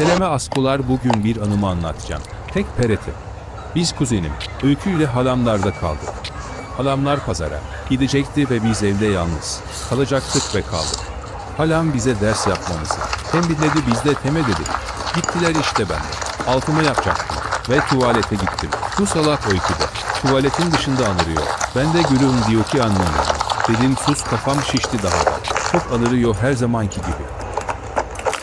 Seleme Askolar bugün bir anımı anlatacağım. Tek pereti. Biz kuzenim, Öykü ile halamlarda kaldık. Halamlar pazara gidecekti ve biz evde yalnız kalacaktık ve kaldık. Halam bize ders yapmamızı tembihledi biz de teme dedik. Gittiler işte ben de. Altımı yapacaktım ve tuvalete gittim. Bu salak Öykü de tuvaletin dışında anırıyor. Ben de gülüyorum diyor ki anlamıyorum. Dedim sus kafam şişti daha da. Çok anırıyor her zamanki gibi.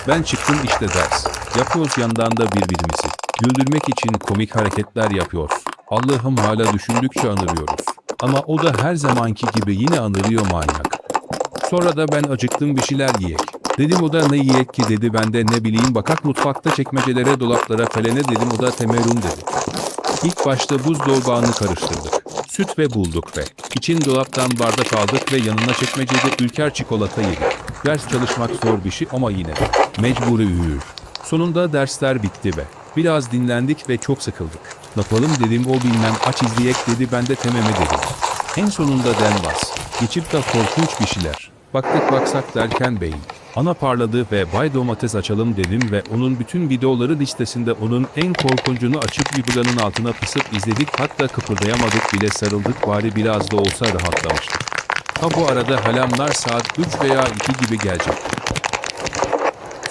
Ben çıktım işte ders. Yapıyoruz yandan da birbirimizi. Güldürmek için komik hareketler yapıyoruz. Allah'ım hala düşündükçe anırıyoruz. Ama o da her zamanki gibi yine anırıyor manyak. Sonra da ben acıktım bir şeyler yiyek. Dedim o da ne yiyek ki dedi ben de ne bileyim bakak mutfakta çekmecelere dolaplara felene dedim o da temerun dedi. İlk başta buzdolabını karıştırdık. Süt ve bulduk ve için dolaptan bardak aldık ve yanına çekmecede ülker çikolata yedik. Ders çalışmak zor bir şey ama yine mecburi üğür. Sonunda dersler bitti ve biraz dinlendik ve çok sıkıldık. Ne yapalım dedim o bilmem aç izleyek dedi ben de tememe dedim. En sonunda denbaz. Geçip de korkunç bir şeyler. Baktık baksak derken beyin. Ana parladı ve Bay Domates açalım dedim ve onun bütün videoları listesinde onun en korkuncunu açıp videonun altına pısıp izledik hatta kıpırdayamadık bile sarıldık bari biraz da olsa rahatlamıştık. Ha bu arada halamlar saat 3 veya 2 gibi gelecek.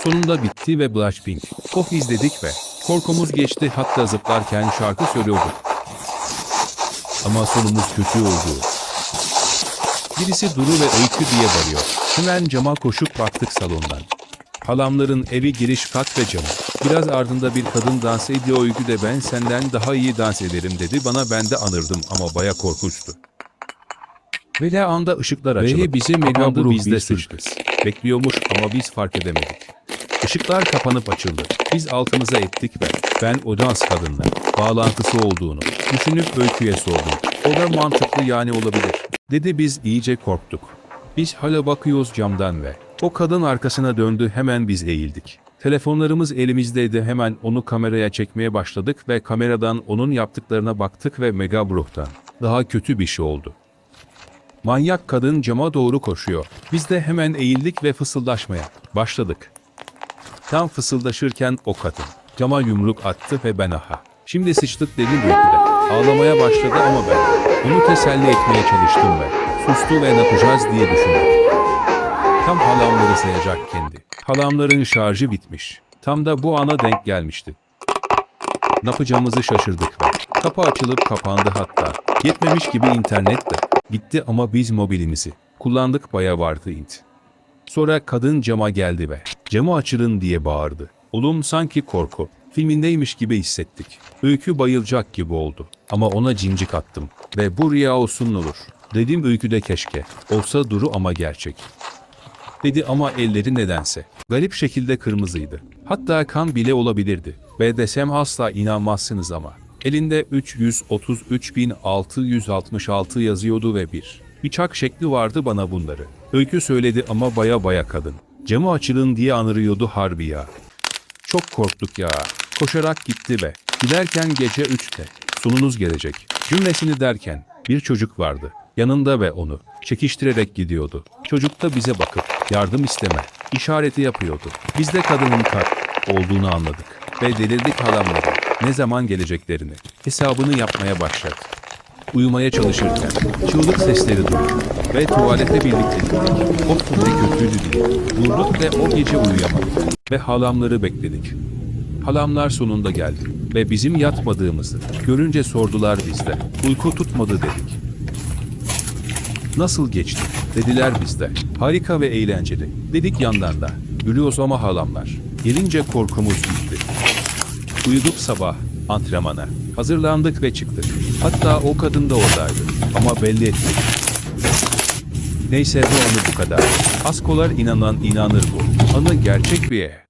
Sonunda bitti ve Blackpink. Of izledik ve korkumuz geçti hatta zıplarken şarkı söylüyorduk. Ama sonumuz kötü oldu. Birisi Duru ve Öykü diye bağırıyor. Hemen cama koşup baktık salondan. Halamların evi giriş kat ve camı. Biraz ardında bir kadın dans ediyor Öykü de ben senden daha iyi dans ederim dedi bana ben de anırdım ama baya korkunçtu. Ve de anda ışıklar açılıp bizi megandı biz de sıçtık. Bekliyormuş ama biz fark edemedik. Işıklar kapanıp açıldı. Biz altımıza ettik ve ben o dans kadınla bağlantısı olduğunu düşünüp öyküye sordum. O da mantıklı yani olabilir. Dedi biz iyice korktuk. Biz hala bakıyoruz camdan ve o kadın arkasına döndü hemen biz eğildik. Telefonlarımız elimizdeydi hemen onu kameraya çekmeye başladık ve kameradan onun yaptıklarına baktık ve Mega Broh'tan daha kötü bir şey oldu. Manyak kadın cama doğru koşuyor. Biz de hemen eğildik ve fısıldaşmaya başladık. Tam fısıldaşırken o kadın cama yumruk attı ve ben aha. Şimdi sıçtık dedim uykuda. Ağlamaya başladı ama ben onu teselli etmeye çalıştım ve sustu ve ne yapacağız diye düşündüm. Tam halamları sayacak kendi. Halamların şarjı bitmiş. Tam da bu ana denk gelmişti. Ne yapacağımızı şaşırdık ve kapı açılıp kapandı hatta. Yetmemiş gibi internet de gitti ama biz mobilimizi kullandık baya vardı int. Sonra kadın cama geldi ve camı açırın diye bağırdı. Oğlum sanki korku filmindeymiş gibi hissettik. Öykü bayılacak gibi oldu. Ama ona cincik attım. Ve bu rüya olsun olur. Dedim öyküde keşke. Olsa duru ama gerçek. Dedi ama elleri nedense. Garip şekilde kırmızıydı. Hatta kan bile olabilirdi. Ve desem asla inanmazsınız ama. Elinde 333.666 yazıyordu ve bir. Bıçak şekli vardı bana bunları. Öykü söyledi ama baya baya kadın. Camı açılın diye anırıyordu harbi ya. Çok korktuk ya. Koşarak gitti ve giderken gece 3'te sonunuz gelecek cümlesini derken bir çocuk vardı. Yanında ve onu çekiştirerek gidiyordu. Çocuk da bize bakıp yardım isteme işareti yapıyordu. Biz de kadının kalp olduğunu anladık ve delirdik halamları ne zaman geleceklerini hesabını yapmaya başladık. Uyumaya çalışırken çığlık sesleri duyduk ve tuvalete birlikte gittik. Of ne kötüydü diye. Durduk ve o gece uyuyamadık ve halamları bekledik. Halamlar sonunda geldi ve bizim yatmadığımızı görünce sordular bizde. Uyku tutmadı dedik. Nasıl geçti? Dediler bizde. Harika ve eğlenceli. Dedik yandan da. Gülüyoruz ama halamlar. Gelince korkumuz gitti. Uyuduk sabah antrenmana. Hazırlandık ve çıktık. Hatta o kadın da oradaydı. Ama belli etmedi. Neyse bu anı bu kadar. Askolar inanan inanır bu. Anı gerçek bir